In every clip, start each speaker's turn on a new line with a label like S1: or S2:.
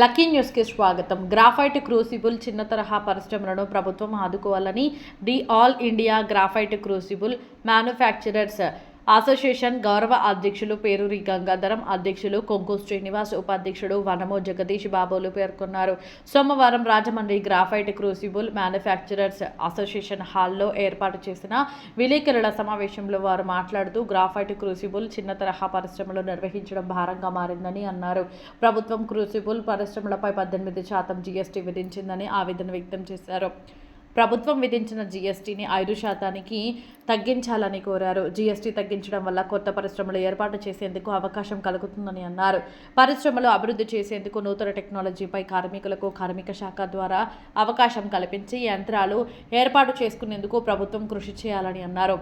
S1: Lucky న్యూస్కి స్వాగతం. Graphite crucible చిన్న తరహా పరిశ్రమలను ప్రభుత్వం ఆదుకోవాలని the all India graphite crucible manufacturers association గౌరవ అధ్యక్షులు పేరూరి గంగాధరం అధ్యక్షులు కొంకు శ్రీనివాస్ ఉపాధ్యక్షుడు వనమో జగదీష్ బాబులు పేర్కొన్నారు. సోమవారం Rajahmundry graphite crucible manufacturers association హాల్లో ఏర్పాటు చేసిన విలేకరుల సమావేశంలో వారు మాట్లాడుతూ గ్రాఫైట్ క్రూసిబుల్ చిన్న తరహా పరిశ్రమలు నిర్వహించడం భారంగా మారిందని అన్నారు. ప్రభుత్వం క్రూసిబుల్ పరిశ్రమలపై పద్దెనిమిది శాతం జీఎస్టీ విధించిందని ఆవేదన వ్యక్తం చేశారు. ప్రభుత్వం విధించిన జీఎస్టీని ఐదు శాతానికి తగ్గించాలని కోరారు. జీఎస్టీ తగ్గించడం వల్ల కొత్త పరిశ్రమలు ఏర్పాటు చేసేందుకు అవకాశం కలుగుతుందని అన్నారు. పరిశ్రమలు అభివృద్ధి చేసేందుకు నూతన టెక్నాలజీపై కార్మికులకు కార్మిక శాఖ ద్వారా అవకాశం కల్పించి యంత్రాలు ఏర్పాటు చేసుకునేందుకు ప్రభుత్వం కృషి చేయాలని అన్నారు.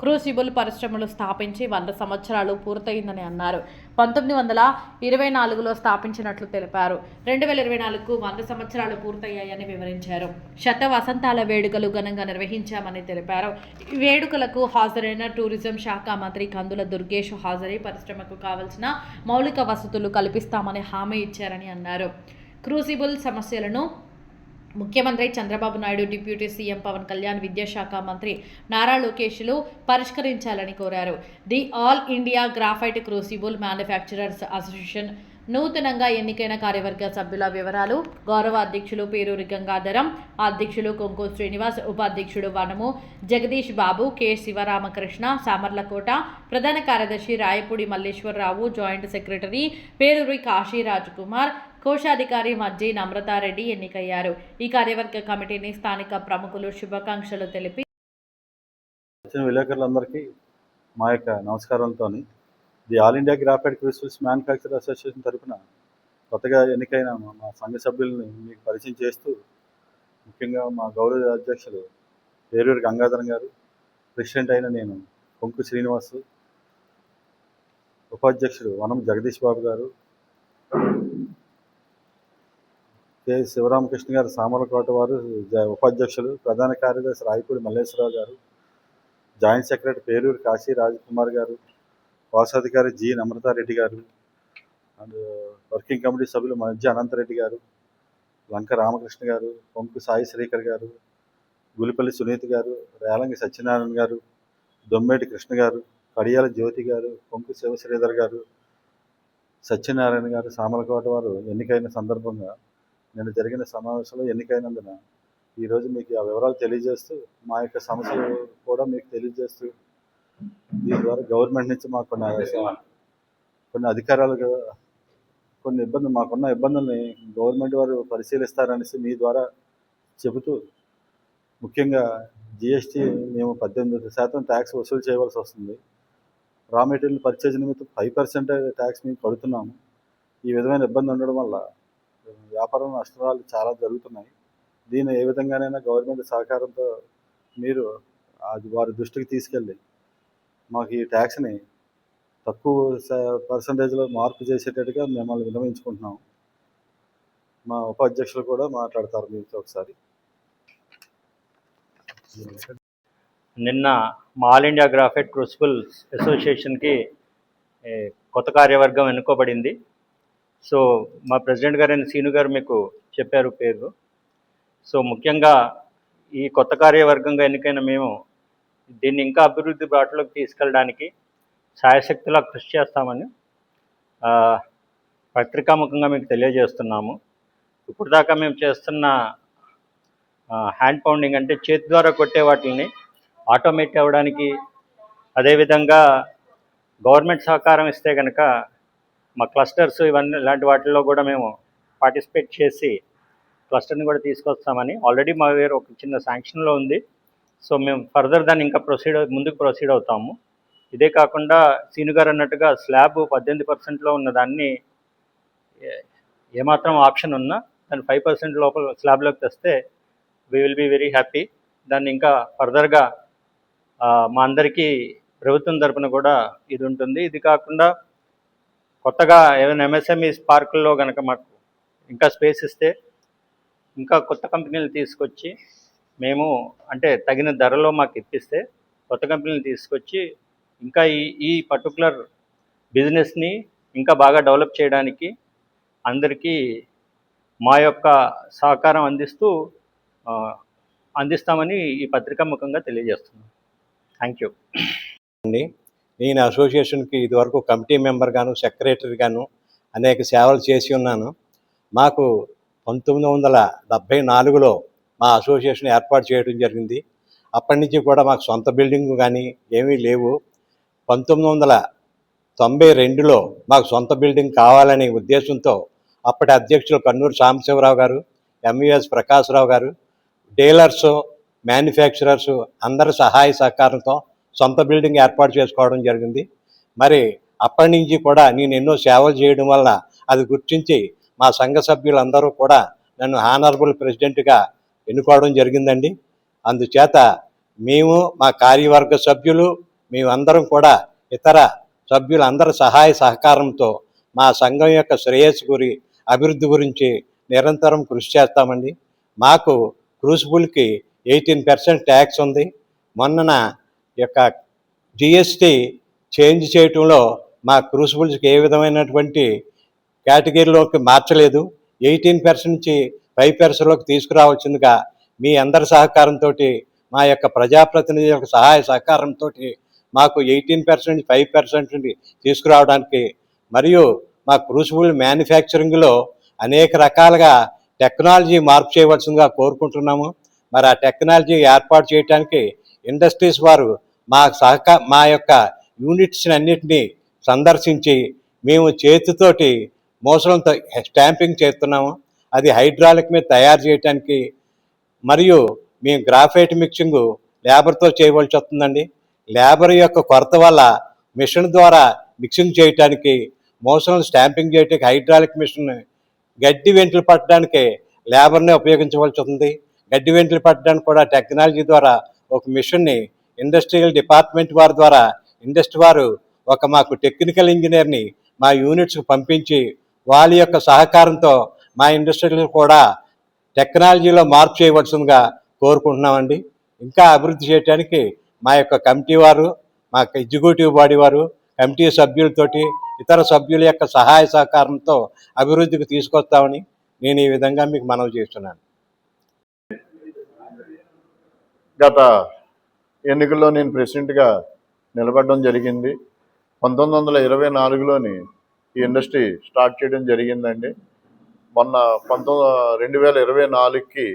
S1: క్రూసిబుల్ పరిశ్రమలు స్థాపించి వంద సంవత్సరాలు పూర్తయిందని అన్నారు. పంతొమ్మిది వందల ఇరవై నాలుగులో స్థాపించినట్లు తెలిపారు. రెండు వేల ఇరవై నాలుగుకు వంద సంవత్సరాలు పూర్తయ్యాయని వివరించారు. శత వసంతాల వేడుకలు ఘనంగా నిర్వహించామని తెలిపారు. ఈ వేడుకలకు హాజరైన టూరిజం శాఖ మంత్రి కందుల దుర్గేష్ హాజరై పరిశ్రమకు కావలసిన మౌలిక వసతులు కల్పిస్తామని హామీ ఇచ్చారని అన్నారు. క్రూసిబుల్ సమస్యలను ముఖ్యమంత్రి చంద్రబాబు నాయుడు డిప్యూటీ సీఎం పవన్ కళ్యాణ్ విద్యాశాఖ మంత్రి నారా లోకేష్లు పరిష్కరించాలని కోరారు. The all India graphite crucible manufacturers association నూతనంగా ఎన్నికైన కార్యవర్గ సభ్యుల వివరాలు గౌరవ అధ్యక్షులు పేరూరి గంగాధరం అధ్యక్షులు కొంకు శ్రీనివాస్ ఉపాధ్యక్షుడు వనము జగదీష్ బాబు కె శివరామకృష్ణ సామర్లకోట ప్రధాన కార్యదర్శి రాయపూడి మల్లేశ్వరరావు జాయింట్ సెక్రటరీ పేరూరి కాశీ కుమార్ కోశాధికారి మజ్జి నమ్రతారెడ్డి ఎన్నికయ్యారు. ఈ కార్యవర్గ కమిటీని స్థానిక ప్రముఖులు శుభాకాంక్షలు తెలిపి
S2: వచ్చిన విలేకరులందరికీ మా యొక్క నమస్కారంతో the all India graphite crystals manufacture association తరపున కొత్తగా ఎన్నికైన మా సంఘ సభ్యుల్ని మీకు పరిచయం చేస్తూ ముఖ్యంగా మా గౌరవ అధ్యక్షులు పేరూరు గంగాధరం గారు ప్రెసిడెంట్ అయిన నేను కొంకు శ్రీనివాసు ఉపాధ్యక్షుడు వనం జగదీష్ బాబు గారు కె శివరామకృష్ణ గారు సామర్లకోట వారు జ- ఉపాధ్యక్షులు ప్రధాన కార్యదర్శి రాయపూడి మల్లేశ్వరరావు గారు జాయింట్ సెక్రటరీ పేరూరు కాశీ రాజకుమార్ గారు వాసాధికారి జి నమ్రతారెడ్డి గారు అండ్ వర్కింగ్ కమిటీ సభ్యులు మధ్య అనంతరెడ్డి గారు లంక రామకృష్ణ గారు కొంకు సాయి శ్రీకర్ గారు గులిపల్లి సునీత్ గారు రేలంగి సత్యనారాయణ గారు దొమ్మేటి కృష్ణ గారు కడియాల జ్యోతి గారు కొంకు శివశ్రీధర్ గారు సత్యనారాయణ గారు సామలకోట వారు ఎన్నికైన సందర్భంగా నిన్న జరిగిన సమావేశంలో ఎన్నికైనందున ఈరోజు మీకు ఆ వివరాలు తెలియజేస్తూ మా యొక్క సమస్యలు కూడా మీకు తెలియజేస్తూ దీని ద్వారా గవర్నమెంట్ నుంచి మాకు కొన్ని కొన్ని అధికారాలు కొన్ని ఇబ్బందులు మాకున్న ఇబ్బందుల్ని గవర్నమెంట్ వారు పరిశీలిస్తారనేసి మీ ద్వారా చెబుతూ ముఖ్యంగా జిఎస్టీ మేము పద్దెనిమిది శాతం ట్యాక్స్ వసూలు చేయవలసి వస్తుంది. రా మెటీరియల్ పర్చేజ్ నిమిత్తం ఫైవ్ పర్సెంట్ ట్యాక్స్ మేము కడుతున్నాము. ఈ విధమైన ఇబ్బంది ఉండడం వల్ల వ్యాపారం నష్టాలు చాలా జరుగుతున్నాయి. దీన్ని ఏ విధంగానైనా గవర్నమెంట్ సహకారంతో మీరు అది వారి దృష్టికి తీసుకెళ్ళి మాకు ఈ ట్యాక్స్ని తక్కువ పర్సంటేజ్లో మార్పు చేసేటట్టుగా మిమ్మల్ని విన్నవించుకుంటున్నాం. మా ఉపాధ్యక్షులు కూడా మాట్లాడతారు మీతో ఒకసారి.
S3: నిన్న మా ఆల్ ఇండియా గ్రాఫైట్ క్రూసిబుల్ అసోసియేషన్కి కొత్త కార్యవర్గం ఎన్నుకోబడింది. సో మా ప్రెసిడెంట్ గారైన సీను గారు మీకు చెప్పారు పేరు. సో ముఖ్యంగా ఈ కొత్త కార్యవర్గంగా ఎన్నికైన మేము దీన్ని ఇంకా అభివృద్ధి బాటలోకి తీసుకెళ్ళడానికి సాయశక్తిలా కృషి చేస్తామని పత్రికాముఖంగా మీకు తెలియజేస్తున్నాము. ఇప్పుడు దాకా మేము చేస్తున్న హ్యాండ్ పౌండింగ్ అంటే చేతి ద్వారా కొట్టే వాటిని ఆటోమేట్ అవ్వడానికి అదేవిధంగా గవర్నమెంట్ సహకారం ఇస్తే కనుక మా క్లస్టర్స్ ఇవన్నీ ఇలాంటి వాటిల్లో కూడా మేము పార్టిసిపేట్ చేసి క్లస్టర్ని కూడా తీసుకొస్తామని. ఆల్రెడీ మా వేరు ఒక చిన్న శాంక్షన్లో ఉంది. సో మేము ఫర్దర్ దాన్ని ఇంకా ప్రొసీడ్ ముందుకు ప్రొసీడ్ అవుతాము. ఇదే కాకుండా సీను గారు అన్నట్టుగా స్లాబ్ పద్దెనిమిది పర్సెంట్లో ఉన్న దాన్ని ఏమాత్రం ఆప్షన్ ఉన్నా దాన్ని ఫైవ్ పర్సెంట్ లోపల స్లాబ్లోకి తెస్తే we will be very happy దాన్ని ఇంకా ఫర్దర్గా మా అందరికీ ప్రభుత్వం తరపున కూడా ఇది ఉంటుంది. ఇది కాకుండా కొత్తగా ఏమైనా ఎంఎస్ఎంఈ పార్కుల్లో కనుక మాకు ఇంకా స్పేస్ ఇస్తే ఇంకా కొత్త కంపెనీలు తీసుకొచ్చి మేము అంటే తగిన ధరలో మాకు ఇప్పిస్తే కొత్త కంపెనీలు తీసుకొచ్చి ఇంకా ఈ ఈ పర్టికులర్ బిజినెస్ని ఇంకా బాగా డెవలప్ చేయడానికి అందరికీ మా యొక్క సహకారం అందిస్తూ అందిస్తామని ఈ పత్రికా ముఖంగా తెలియజేస్తున్నాం. థ్యాంక్ యూ అండి.
S4: నేను అసోసియేషన్కి ఇదివరకు కమిటీ మెంబర్గాను సెక్రటరీగాను అనేక సేవలు చేసి ఉన్నాను. మాకు పంతొమ్మిది వందల డెబ్భై నాలుగులో మా అసోసియేషన్ ఏర్పాటు చేయడం జరిగింది. అప్పటి నుంచి కూడా మాకు సొంత బిల్డింగ్ కానీ ఏమీ లేవు. పంతొమ్మిది వందల తొంభై రెండులో మాకు సొంత బిల్డింగ్ కావాలనే ఉద్దేశంతో అప్పటి అధ్యక్షులు కన్నూరు సాంబశివరావు గారు ఎంవిఎస్ ప్రకాశ్రావు గారు డీలర్స్ మ్యానుఫ్యాక్చరర్స్ అందరి సహాయ సహకారంతో సొంత బిల్డింగ్ ఏర్పాటు చేసుకోవడం జరిగింది. మరి అప్పటి నుంచి కూడా నేను ఎన్నో సేవలు చేయడం వలన అది గుర్తించి మా సంఘ సభ్యులందరూ కూడా నన్ను హానరబుల్ ప్రెసిడెంట్గా ఎన్నుకోవడం జరిగిందండి. అందుచేత మేము మా కార్యవర్గ సభ్యులు మేమందరం కూడా ఇతర సభ్యులందరి సహాయ సహకారంతో మా సంఘం యొక్క శ్రేయస్సు గురి అభివృద్ధి గురించి నిరంతరం కృషి చేస్తామండి. మాకు క్రూసిబుల్కి ఎయిటీన్ పర్సెంట్ ట్యాక్స్ ఉంది. మొన్నన యొక్క జిఎస్టీ చేంజ్ చేయటంలో మా క్రూసిబుల్స్కి ఏ విధమైనటువంటి కేటగిరీలోకి మార్చలేదు. ఎయిటీన్ పర్సెంట్ నుంచి ఫైవ్ పర్సెంట్లోకి తీసుకురావాల్సిందిగా మీ అందరి సహకారంతో మా యొక్క ప్రజాప్రతినిధుల యొక్క సహాయ సహకారంతో మాకు ఎయిటీన్ పర్సెంట్ ఫైవ్ పర్సెంట్ తీసుకురావడానికి మరియు మా క్రూసిబుల్ మ్యానుఫ్యాక్చరింగ్లో అనేక రకాలుగా టెక్నాలజీ మార్పు చేయవలసిందిగా కోరుకుంటున్నాము. మరి ఆ టెక్నాలజీ ఏర్పాటు చేయడానికి ఇండస్ట్రీస్ వారు మా సహక మా యొక్క యూనిట్స్ అన్నింటినీ సందర్శించి మేము చేతితోటి మోసలంతో స్టాంపింగ్ చేస్తున్నాము. అది హైడ్రాలిక్ మీద తయారు చేయడానికి మరియు మేము గ్రాఫైట్ మిక్సింగ్ లేబర్తో చేయవలసి వస్తుందండి. లేబర్ యొక్క కొరత వల్ల మిషన్ ద్వారా మిక్సింగ్ చేయటానికి మోసం స్టాంపింగ్ చేయడానికి హైడ్రాలిక్ మిషన్ గడ్డి వెంట్లు పట్టడానికి లేబర్ని ఉపయోగించవలసి ఉంది గడ్డి వెంట్లు పట్టడానికి కూడా టెక్నాలజీ ద్వారా ఒక మిషన్ని ఇండస్ట్రియల్ డిపార్ట్మెంట్ వారి ద్వారా ఇండస్ట్రీ వారు ఒక మాకు టెక్నికల్ ఇంజనీర్ని మా యూనిట్స్కి పంపించి వాళ్ళ యొక్క సహకారంతో మా ఇండస్ట్రీలు కూడా టెక్నాలజీలో మార్పు చేయవలసిందిగా కోరుకుంటున్నామండి. ఇంకా అభివృద్ధి చేయడానికి మా యొక్క కమిటీ వారు మా ఎగ్జిక్యూటివ్ బాడీ వారు కమిటీ సభ్యులతోటి ఇతర సభ్యుల యొక్క సహాయ సహకారంతో అభివృద్ధికి తీసుకొస్తామని నేను ఈ విధంగా మీకు మనవి చేస్తున్నాను.
S5: గత ఎన్నికల్లో నేను ప్రెసిడెంట్గా నిలబడడం జరిగింది. పంతొమ్మిది వందల ఇరవై నాలుగులోని ఈ ఇండస్ట్రీ స్టార్ట్ చేయడం జరిగిందండి. మొన్న పంతొమ్మిది రెండు వేల ఇరవై నాలుగుకి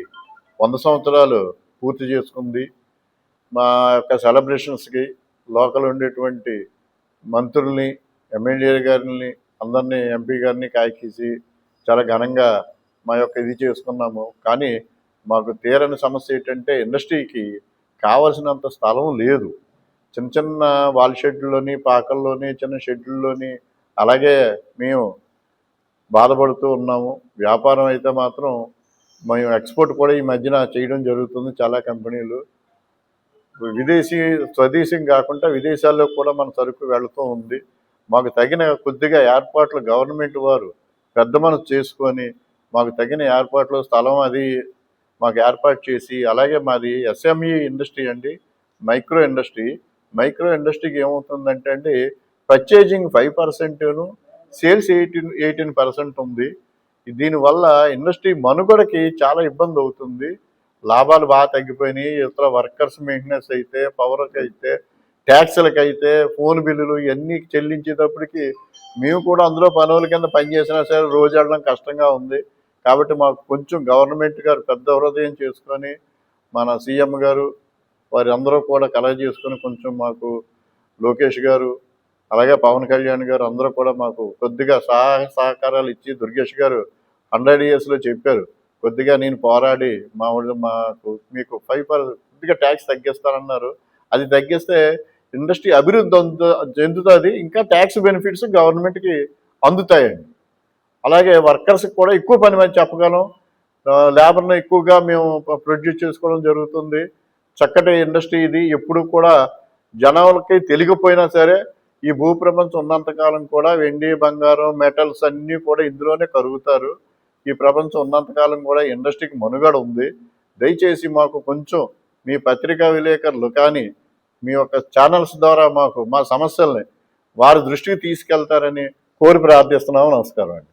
S5: వంద సంవత్సరాలు పూర్తి చేసుకుంది. మా యొక్క సెలబ్రేషన్స్కి లోకల్ ఉండేటువంటి మంత్రుల్ని ఎమ్మెల్యే గారిని అందరినీ ఎంపీ గారిని కాయకీసి చాలా ఘనంగా మా యొక్క ఇది చేసుకున్నాము. కానీ మాకు తీరని సమస్య ఏంటంటే ఇండస్ట్రీకి కావలసినంత స్థలం లేదు. చిన్న చిన్న వాల్ షెడ్లోని పాకల్లోని చిన్న షెడ్యూల్లోని అలాగే మేము బాధపడుతూ ఉన్నాము. వ్యాపారం అయితే మాత్రం మేము ఎక్స్పోర్ట్ కూడా ఈ మధ్యన చేయడం జరుగుతుంది చాలా కంపెనీలు. విదేశీ స్వదేశం కాకుండా విదేశాల్లో కూడా మన సరుకు వెళుతూ ఉంది. మాకు తగిన కొద్దిగా ఏర్పాట్లు గవర్నమెంట్ వారు పెద్ద మనసు చేసుకొని మాకు తగిన ఏర్పాట్లు స్థలం అది మాకు ఏర్పాటు చేసి అలాగే మాది ఎస్ఎంఈ ఇండస్ట్రీ అండి మైక్రో ఇండస్ట్రీ. మైక్రో ఇండస్ట్రీకి ఏమవుతుందంటే అండి పర్చేజింగ్ ఫైవ్ పర్సెంట్ను సేల్స్ ఎయిటీన్ ఎయిటీన్ పర్సెంట్ ఉంది. దీనివల్ల ఇండస్ట్రీ మనుగడకి చాలా ఇబ్బంది అవుతుంది. లాభాలు బాగా తగ్గిపోయినాయి. ఇతర వర్కర్స్ మెయింటెనెన్స్ అయితే పవర్కి అయితే ట్యాక్స్లకి అయితే ఫోన్ బిల్లులు ఇవన్నీ చెల్లించేటప్పటికి మేము కూడా అందులో పనుల కింద పనిచేసినా సరే రోజు వెళ్ళడం కష్టంగా ఉంది. కాబట్టి మాకు కొంచెం గవర్నమెంట్ గారు పెద్ద హృదయం చేసుకొని మన సీఎం గారు వారి అందరూ కూడా కలగ చేసుకొని కొంచెం మాకు లోకేష్ గారు అలాగే పవన్ కళ్యాణ్ గారు అందరూ కూడా మాకు కొద్దిగా సహాయ సహకారాలు ఇచ్చి దుర్గేష్ గారు హండ్రెడ్ ఇయర్స్లో చెప్పారు. కొద్దిగా నేను పోరాడి మా మాకు మీకు ఫైవ్ పర్ కొద్దిగా ట్యాక్స్ తగ్గిస్తానన్నారు. అది తగ్గిస్తే ఇండస్ట్రీ అభివృద్ధి అందు- చెందుతుంది. ఇంకా ట్యాక్స్ బెనిఫిట్స్ గవర్నమెంట్కి అందుతాయండి. అలాగే వర్కర్స్కి కూడా ఎక్కువ పని మేము చెప్పగలం. లేబర్ని ఎక్కువగా మేము ప్రొడ్యూస్ చేసుకోవడం జరుగుతుంది. చక్కటి ఇండస్ట్రీ ఇది. ఎప్పుడు కూడా జనాలకి తెలియకపోయినా సరే ఈ భూ ప్రపంచం ఉన్నంతకాలం కూడా వెండి బంగారం మెటల్స్ అన్నీ కూడా ఇందులోనే కరుగుతారు. ఈ ప్రపంచం ఉన్నంతకాలం కూడా ఇండస్ట్రీకి మనుగడ ఉంది. దయచేసి మాకు కొంచెం మీ పత్రికా విలేకరులు కానీ మీ యొక్క ఛానల్స్ ద్వారా మాకు మా సమస్యల్ని వారి దృష్టికి తీసుకెళ్తారని కోరి ప్రార్థిస్తున్నాము. నమస్కారం అండి.